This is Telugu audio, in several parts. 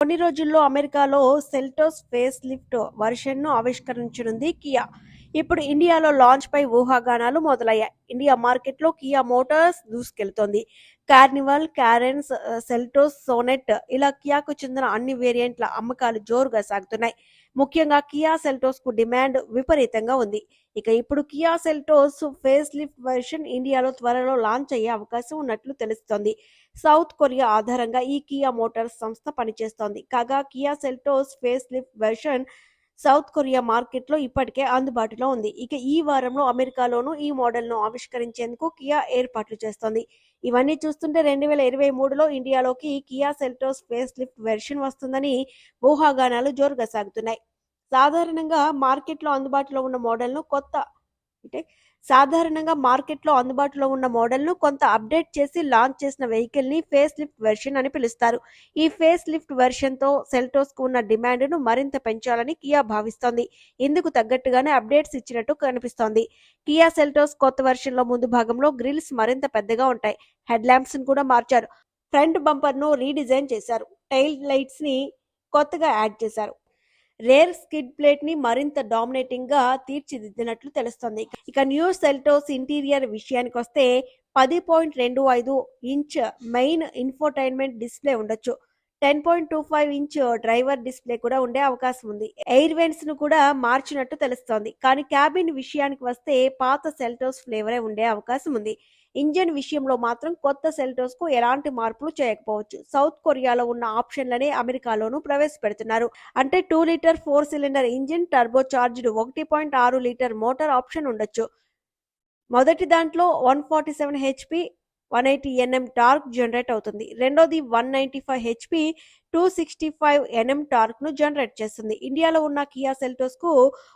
కొన్ని రోజుల్లో అమెరికాలో సెల్టోస్ ఫేస్ లిఫ్ట్ వర్షన్ను ఆవిష్కరించనుంది కియా. ఇప్పుడు ఇండియాలో లాంచ్ పై ఊహాగానాలు మొదలయ్యాయి. ఇండియా మార్కెట్లో కియా మోటార్స్ దూసుకెళ్తోంది. కార్నివల్ క్యారెన్స్ సెల్టోస్ సోనెట్ ఇలా కియాకు చెందిన అన్ని వేరియంట్ల అమ్మకాలు జోరుగా సాగుతున్నాయి. ముఖ్యంగా కియా సెల్టోస్కు డిమాండ్ విపరీతంగా ఉంది. ఇక ఇప్పుడు Kia Seltos face lift version ఇండియాలో త్వరలో లాంచ్ అయ్యే అవకాశం ఉన్నట్లు తెలుస్తోంది. సౌత్ కొరియా ఆధారంగా ఈ కియా మోటార్స్ సంస్థ పనిచేస్తోంది. కాగా Kia Seltos face lift version South Korea మార్కెట్లో ఇప్పటికే అందుబాటులో ఉంది. ఇక ఈ వారంలో అమెరికాలోనూ ఈ మోడల్ను ఆవిష్కరించేందుకు కియా ఏర్పాట్లు చేస్తోంది. ఇవన్నీ చూస్తుంటే రెండు వేల ఇరవై మూడులో ఇండియాలోకి Kia Seltos face lift version వస్తుందని ఊహాగానాలు జోరుగా సాగుతున్నాయి. సాధారణంగా మార్కెట్లో అందుబాటులో ఉన్న మోడల్ను కొత్త అంటే సాధారణంగా మార్కెట్లో అందుబాటులో ఉన్న మోడల్ను కొంత అప్డేట్ చేసి లాంచ్ చేసిన వెహికల్ని ఫేస్ లిఫ్ట్ వెర్షన్ అని పిలుస్తారు. ఈ ఫేస్ లిఫ్ట్ వెర్షన్తో సెల్టోస్కు ఉన్న డిమాండ్ను మరింత పెంచాలని కియా భావిస్తోంది. ఇందుకు తగ్గట్టుగానే అప్డేట్స్ ఇచ్చినట్టు కనిపిస్తోంది. కియా సెల్టోస్ కొత్త వెర్షన్లో ముందు భాగంలో గ్రిల్స్ మరింత పెద్దగా ఉంటాయి. హెడ్ ల్యాంప్స్ కూడా మార్చారు. ఫ్రంట్ బంపర్ను రీడిజైన్ చేశారు. టైల్ లైట్స్ని కొత్తగా యాడ్ చేశారు. రేర్ స్కిడ్ ప్లేట్ని మరింత డామినేటింగ్గా తీర్చిదిద్దినట్లు తెలుస్తోంది. ఇక న్యూ సెల్టోస్ ఇంటీరియర్ విషయానికి వస్తే పది పాయింట్ రెండు ఐదు ఇంచ్ మెయిన్ ఇన్ఫోటైన్మెంట్ డిస్ప్లే ఉండొచ్చు. Ten point two five inch driver display కూడా ఉండే అవకాశం ఉంది. ఎయిర్ వెంట్స్ను కూడా మార్చినట్టు తెలుస్తోంది. కానీ క్యాబిన్ విషయానికి వస్తే పాత సెల్టోస్ ఫ్లేవరే ఉండే అవకాశం ఉంది. ఇంజన్ విషయంలో మాత్రం కొత్త సెల్టోస్కు ఎలాంటి మార్పులు చేయకపోవచ్చు. సౌత్ కొరియాలో ఉన్న ఆప్షన్లనే అమెరికాలోనూ ప్రవేశపెడుతున్నారు. అంటే two litre four cylinder engine turbocharged ఒకటి పాయింట్ ఆరు లీటర్ మోటార్ ఆప్షన్ ఉండొచ్చు. మొదటి దాంట్లో one forty seven HP one eighty NM torque generate అవుతుంది. రెండోది one ninety five HP two sixty five NM టార్క్ను generate చేస్తుంది. ఇండియాలో ఉన్న కియా సెల్టోస్కు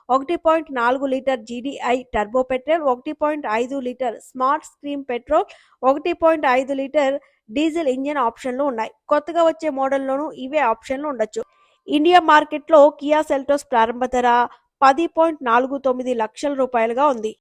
ఒకటి పాయింట్ నాలుగు లీటర్ జీడీఐ టర్బో పెట్రోల్ ఒకటి పాయింట్ ఐదు లీటర్ స్మార్ట్ స్క్రీన్ పెట్రోల్ ఒకటి పాయింట్ ఐదు లీటర్ డీజిల్ ఇంజిన్ ఆప్షన్లు ఉన్నాయి. కొత్తగా వచ్చే మోడల్లోనూ ఇవే ఆప్షన్లు ఉండొచ్చు. ఇండియా మార్కెట్లో కియా సెల్టోస్ ప్రారంభ ధర పది పాయింట్ నాలుగు తొమ్మిది లక్షల రూపాయలుగా ఉంది.